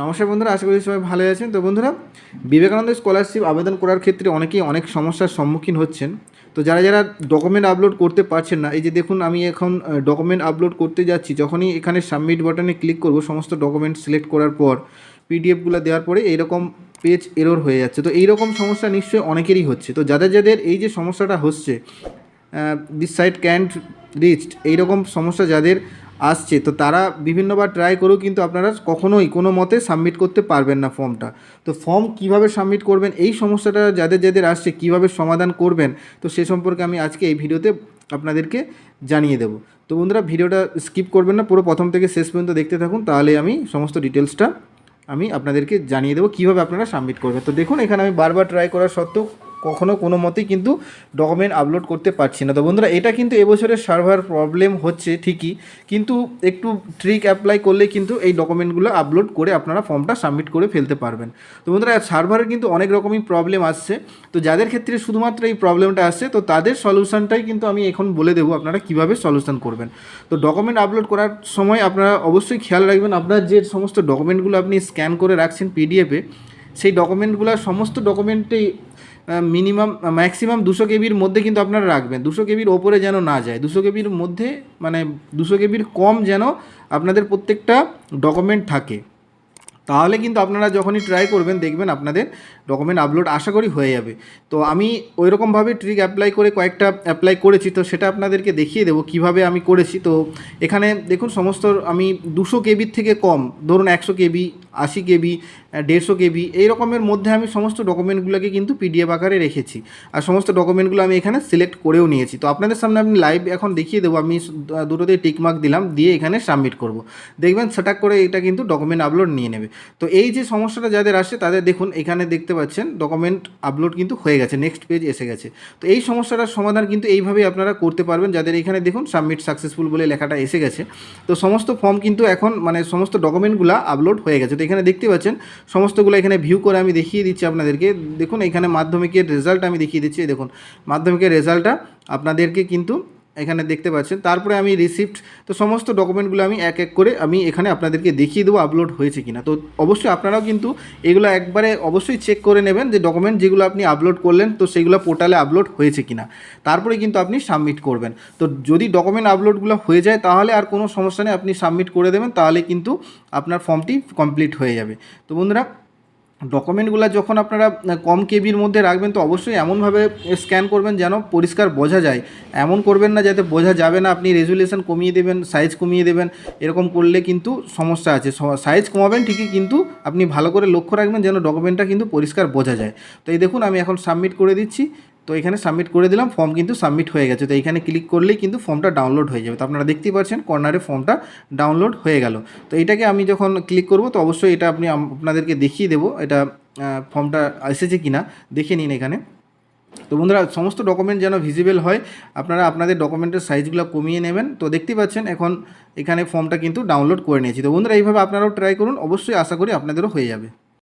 নমস্কার বন্ধুরা, আশা করি সবাই ভালো আছেন। তো বন্ধুরা, বিবেকানন্দ স্কলারশিপ আবেদন করার ক্ষেত্রে অনেকেই অনেক সমস্যার সম্মুখীন হচ্ছেন। তো যারা যারা ডকুমেন্ট আপলোড করতে পারছেন না, এই যে দেখুন, আমি এখন ডকুমেন্ট আপলোড করতে যাচ্ছি, যখনই এখানে সাবমিট বাটনে ক্লিক করব, সমস্ত ডকুমেন্ট সিলেক্ট করার পর পিডিএফগুলো দেওয়ার পরে এইরকম পেজ এরর হয়ে যাচ্ছে। তো এইরকম সমস্যা নিশ্চয়ই অনেকেরই হচ্ছে। তো যাদের যাদের এই যে সমস্যাটা হচ্ছে দিস সাইট ক্যান্ট রিচড এইরকম সমস্যা যাদের আসছে, তো তারা বিভিন্নবার ট্রাই করেও কিন্তু আপনারা কখনোই কোনো মতে সাবমিট করতে পারবেন না ফর্মটা তো ফর্ম কীভাবে সাবমিট করবেন, এই সমস্যাটা যাদের যাদের আসছে, কীভাবে সমাধান করবেন, তো সে সম্পর্কে আমি আজকে এই ভিডিওতে আপনাদেরকে জানিয়ে দেবো। তো বন্ধুরা, ভিডিওটা স্কিপ করবেন না, পুরো প্রথম থেকে শেষ পর্যন্ত দেখতে থাকুন, তাহলে আমি সমস্ত ডিটেলসটা আমি আপনাদেরকে জানিয়ে দেবো, কীভাবে আপনারা সাবমিট করবেন। তো দেখুন, এখানে আমি বারবার ট্রাই করার সত্ত্বেও কখনো কোনো মতেই কিন্তু ডকুমেন্ট আপলোড করতে পারছি না। তো বন্ধুরা, এটা কিন্তু এবছরের সার্ভার প্রবলেম হচ্ছে ঠিকই, কিন্তু একটু ট্রিক অ্যাপ্লাই করলে কিন্তু এই ডকুমেন্টগুলো আপলোড করে আপনারা ফর্মটা সাবমিট করে ফেলতে পারবেন। তো বন্ধুরা সার্ভারের কিন্তু অনেক রকমই প্রবলেম আসছে। তো যাদের ক্ষেত্রে শুধুমাত্র এই প্রবলেমটা আসছে, তো তাদের সলিউশনটাই কিন্তু আমি এখন বলে দেবো আপনারা কীভাবে সলিউশন করবেন। তো ডকুমেন্ট আপলোড করার সময় আপনারা অবশ্যই খেয়াল রাখবেন, আপনার যে সমস্ত ডকুমেন্টগুলো আপনি স্ক্যান করে রাখছেন পিডিএফে সেই ডকুমেন্টগুলো সমস্ত ডকুমেন্টেই মিনিমাম ম্যাক্সিমাম দুশো কেবির মধ্যে কিন্তু আপনারা রাখবেন। দুশো কেবির ওপরে যেন না যায়। দুশো কেবির মধ্যে মানে দুশো কেবির কম যেন আপনাদের প্রত্যেকটা ডকুমেন্ট থাকে। তাহলে কিন্তু আপনারা যখনই ট্রাই করবেন, দেখবেন আপনাদের ডকুমেন্ট আপলোড আশা করি হয়ে যাবে। তো আমি ওই রকমভাবে ট্রিক অ্যাপ্লাই করে কয়েকটা অ্যাপ্লাই করেছি, তো সেটা আপনাদেরকে দেখিয়ে দেবো কীভাবে আমি করেছি। তো এখানে দেখুন সমস্ত আমি দুশো কেবির থেকে কম, ধরুন একশো কেবি, আশি কেবি, দেড়শো কেবি, এই রকমের মধ্যে আমি সমস্ত ডকুমেন্টগুলোকে কিন্তু পিডিএফ আকারে রেখেছি। আর সমস্ত ডকুমেন্টগুলো আমি এখানে সিলেক্ট করেও নিয়েছি। তো আপনাদের সামনে আমি লাইভ এখন দেখিয়ে দেবো, আমি দুটোতেই টিকমার্ক দিলাম, দিয়ে এখানে সাবমিট করব। দেখবেন সেটা করে এটা কিন্তু ডকুমেন্ট আপলোড নিয়ে নেবে। তো এই যে সমস্যাটা যাদের আসে তাদের দেখুন, এখানে দেখতে পাচ্ছেন ডকুমেন্ট আপলোড কিন্তু হয়ে গেছে নেক্সট পেজ এসে গেছে। তো এই সমস্যাটার সমাধান কিন্তু এইভাবেই আপনারা করতে পারবেন, যাদের এখানে দেখুন সাবমিট সাকসেসফুল বলে লেখাটা এসে গেছে। তো সমস্ত ফর্ম কিন্তু এখন মানে সমস্ত ডকুমেন্টগুলো আপলোড হয়ে গেছে। তো এখানে দেখতে পাচ্ছেন, সমস্তগুলো এখানে ভিউ করে আমি দেখিয়ে দিচ্ছি আপনাদেরকে। দেখুন, এখানে মাধ্যমিকের রেজাল্ট আমি দেখিয়ে দিচ্ছি, দেখুন, মাধ্যমিকের রেজাল্টটা আপনাদেরকে কিন্তু এখানে দেখতে পাচ্ছেন। তারপরে আমি রিসিপ্ট তো সমস্ত ডকুমেন্টগুলো আমি এক এক করে আমি এখানে আপনাদেরকে দেখিয়ে দেবো আপলোড হয়েছে কিনা। তো অবশ্যই আপনারাও কিন্তু এগুলো একবারে অবশ্যই চেক করে নেবেন যে ডকুমেন্ট যেগুলো আপনি আপলোড করলেন, তো সেগুলো পোর্টালে আপলোড হয়েছে কিনা। তারপরে কিন্তু আপনি সাবমিট করবেন। তো যদি ডকুমেন্ট আপলোডগুলো হয়ে যায়, তাহলে আর কোনো সমস্যা নেই, আপনি সাবমিট করে দেবেন, তাহলে কিন্তু আপনার ফর্মটি কমপ্লিট হয়ে যাবে। তো বন্ধুরা ডকুমেন্টগুলো যখন আপনারা কম কেবির মধ্যে রাখবেন, তো অবশ্যই এমনভাবে স্ক্যান করবেন যেন পরিষ্কার বোঝা যায়। এমন করবেন না যাতে বোঝা যাবে না, আপনি রেজুলেশন কমিয়ে দেবেন সাইজ কমিয়ে দেবেন, এরকম করলে কিন্তু সমস্যা আছে। সাইজ কমাবেন ঠিকই, কিন্তু আপনি ভালো করে লক্ষ্য রাখবেন যেন ডকুমেন্টটা কিন্তু পরিষ্কার বোঝা যায়। তো এই দেখুন, আমি এখন সাবমিট করে দিচ্ছি। তো এখানে সাবমিট করে দিলাম ফর্ম কিন্তু সাবমিট হয়ে গেছে। তো এখানে ক্লিক করলেই কিন্তু ফর্মটা ডাউনলোড হয়ে যাবে। তো আপনারা দেখতেই পাচ্ছেন কর্নারে ফর্মটা ডাউনলোড হয়ে গেল। তো এটাকে আমি যখন ক্লিক করব, তো অবশ্যই এটা আপনি আপনাদেরকে দেখিয়ে দেবো, এটা ফর্মটা এসেছে কি না দেখে নিন এখানে। তো বন্ধুরা, সমস্ত ডকুমেন্ট যেন ভিজিবল হয়, আপনারা আপনাদের ডকুমেন্টের সাইজগুলো কমিয়ে নেবেন। তো দেখতেই পাচ্ছেন, এখন এখানে ফর্মটা কিন্তু ডাউনলোড করে নিয়েছি। তো বন্ধুরা, এইভাবে আপনারাও ট্রাই করুন, অবশ্যই আশা করি আপনাদেরও হয়ে যাবে।